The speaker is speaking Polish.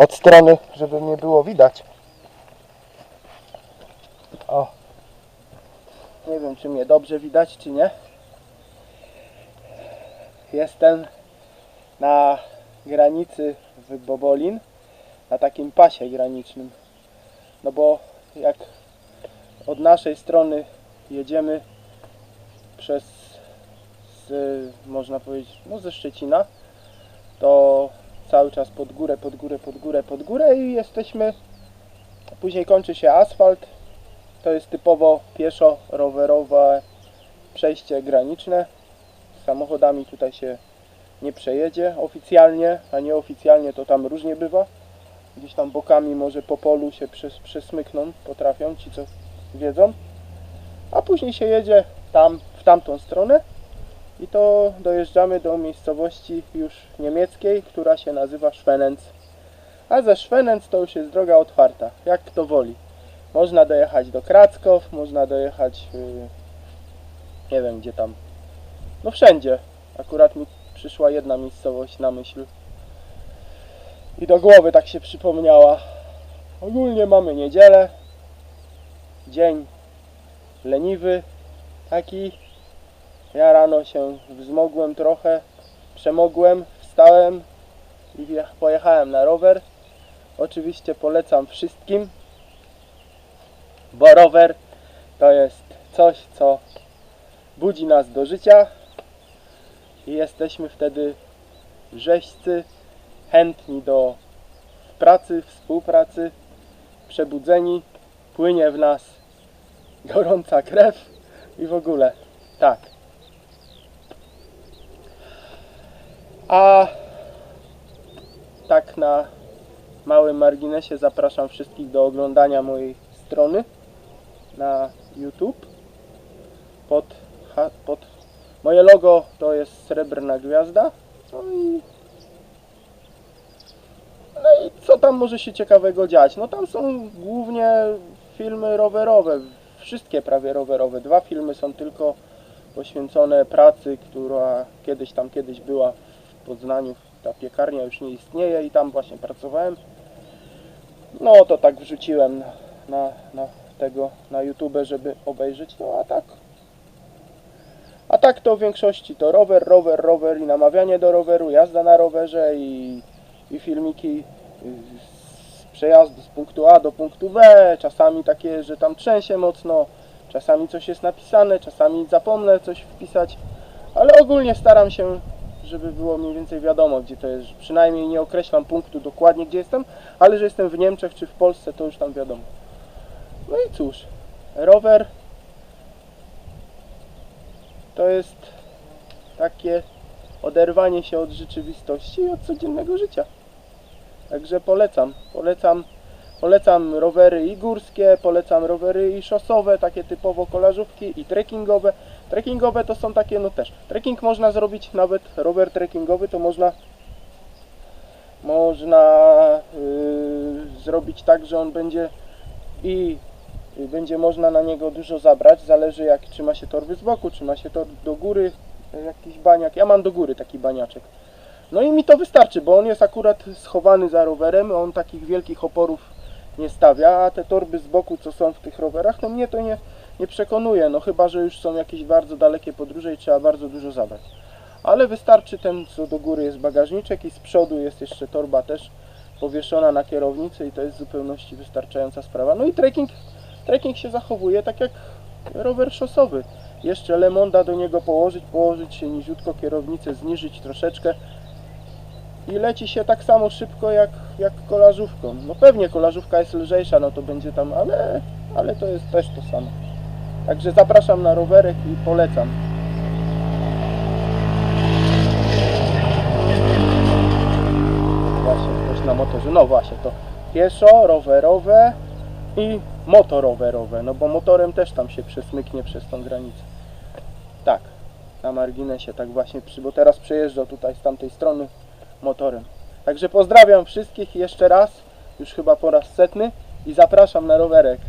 od strony, żeby mnie było widać. O. Nie wiem, czy mnie dobrze widać, czy nie. Jestem na granicy w Bobolin, na takim pasie granicznym. No bo jak od naszej strony jedziemy przez, z, można powiedzieć, no ze Szczecina, to cały czas pod górę, pod górę, pod górę, pod górę i jesteśmy, później kończy się asfalt, to jest typowo pieszo-rowerowe przejście graniczne, samochodami tutaj się nie przejedzie oficjalnie, a nieoficjalnie to tam różnie bywa. Gdzieś tam bokami może po polu się przes, przesmykną, potrafią ci co wiedzą. A później się jedzie tam, w tamtą stronę i to dojeżdżamy do miejscowości już niemieckiej, która się nazywa Schwenenz. A ze Schwenenz to już jest droga otwarta, jak kto woli. Można dojechać do Krackow, można dojechać, yy, nie wiem gdzie tam, no wszędzie. Akurat mi przyszła jedna miejscowość na myśl. I do głowy tak się przypomniała. Ogólnie mamy niedzielę. Dzień leniwy. Taki. Ja rano się wzmogłem trochę. Przemogłem. Wstałem i pojechałem na rower. Oczywiście polecam wszystkim. Bo rower to jest coś, co budzi nas do życia i jesteśmy wtedy rzeźcy, chętni do pracy, współpracy, przebudzeni, płynie w nas gorąca krew i w ogóle tak. A tak na małym marginesie zapraszam wszystkich do oglądania mojej strony na YouTube pod, pod Moje logo to jest srebrna gwiazda. No i. No i co tam może się ciekawego dziać? No tam są głównie filmy rowerowe. Wszystkie prawie rowerowe. Dwa filmy są tylko poświęcone pracy, która kiedyś tam kiedyś była Poznaniu. Ta piekarnia już nie istnieje i tam właśnie pracowałem. No to tak wrzuciłem na, na, na tego na YouTube, żeby obejrzeć. No a tak a tak to w większości to rower, rower, rower i namawianie do roweru, jazda na rowerze i, i filmiki z przejazdu z punktu A do punktu B, czasami takie, że tam trzęsie mocno, czasami coś jest napisane, czasami zapomnę coś wpisać, ale ogólnie staram się, żeby było mniej więcej wiadomo, gdzie to jest. Przynajmniej nie określam punktu dokładnie, gdzie jestem, ale że jestem w Niemczech czy w Polsce, to już tam wiadomo. No i cóż, rower to jest takie oderwanie się od rzeczywistości i od codziennego życia. Także polecam, polecam, polecam rowery i górskie, polecam rowery i szosowe, takie typowo kolażówki i trekkingowe. Trekkingowe to są takie, no też, trekking można zrobić, nawet rower trekkingowy to można można yy, zrobić tak, że on będzie i będzie można na niego dużo zabrać, zależy jak trzyma się torby z boku, trzyma się tor do góry, jakiś baniak, ja mam do góry taki baniaczek. No i mi to wystarczy, bo on jest akurat schowany za rowerem, on takich wielkich oporów nie stawia, a te torby z boku, co są w tych rowerach, no mnie to nie, nie przekonuje, no chyba, że już są jakieś bardzo dalekie podróże i trzeba bardzo dużo zabrać. Ale wystarczy ten, co do góry jest bagażniczek i z przodu jest jeszcze torba też powieszona na kierownicy i to jest w zupełności wystarczająca sprawa. No i trekking trekking się zachowuje tak jak rower szosowy. Jeszcze lemonda do niego położyć, położyć się niziutko kierownicę, zniżyć troszeczkę i leci się tak samo szybko jak, jak kolażówką. No pewnie kolażówka jest lżejsza, no to będzie tam, ale, ale to jest też to samo. Także zapraszam na rowerek i polecam. Właśnie, ktoś na motorze. No właśnie, to pieszo, rowerowe, i motorowerowe, no bo motorem też tam się przesmyknie przez tą granicę. Tak, na marginesie, tak właśnie, bo teraz przejeżdżał tutaj z tamtej strony motorem. Także pozdrawiam wszystkich jeszcze raz, już chyba po raz setny i zapraszam na rowerek.